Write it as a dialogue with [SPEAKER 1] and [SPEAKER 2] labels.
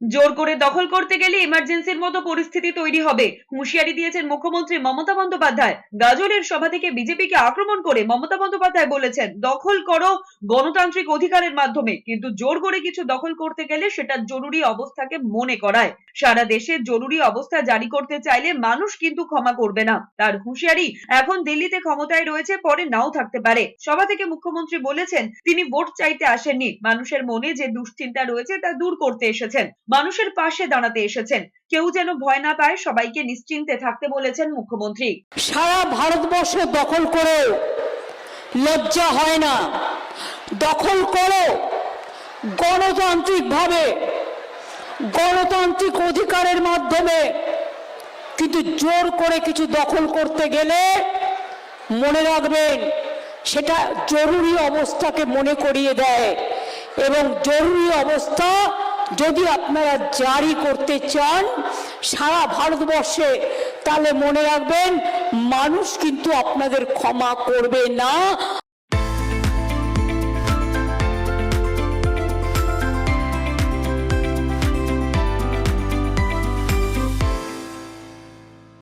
[SPEAKER 1] জোর করে দখল করতে গেলে ইমার্জেন্সির মতো পরিস্থিতি তৈরি হবে। হুঁশিয়ারি দিয়েছেন মুখ্যমন্ত্রী মমতা বন্দ্যোপাধ্যায়। গাজলের সভা থেকে বিজেপিকে আক্রমণ করে মমতা বন্দ্যোপাধ্যায় বলেছেন, দখল করো গণতান্ত্রিক অধিকারের মাধ্যমে। কিন্তু জোর করে কিছু দখল করতে গেলে সেটা জরুরি অবস্থাকে মনে করায়। সারা দেশে জরুরি অবস্থা জারি করতে চাইলে মানুষ কিন্তু ক্ষমা করবে না। তার হুঁশিয়ারি এখন দিল্লিতে ক্ষমতায় রয়েছে, পরে নাও থাকতে পারে। সভা থেকে মুখ্যমন্ত্রী বলেছেন, তিনি ভোট চাইতে আসেননি। মানুষের মনে যে দুশ্চিন্তা রয়েছে তা দূর করতে এসেছেন। মানুষের পাশে দাঁড়াতে এসেছেন। কেউ যেন ভয় না পায়, সবাইকে নিশ্চিন্তে থাকতে বলেছেন মুখ্যমন্ত্রী।
[SPEAKER 2] সারা ভারতবর্ষ দখল করো, লজ্জা হয় না। দখল করো, গণতান্ত্রিকভাবে, গণতান্ত্রিক অধিকারের মাধ্যমে। কিন্তু জোর করে কিছু দখল করতে গেলে মনে রাখবেন, সেটা জরুরি অবস্থাকে মনে করিয়ে দেয় এবং জরুরি অবস্থা যদি আপনারা জারি করতে চান, সারা ভারতবর্ষে, তাহলে মনে রাখবেন, মানুষ কিন্তু আপনাদের ক্ষমা করবে না।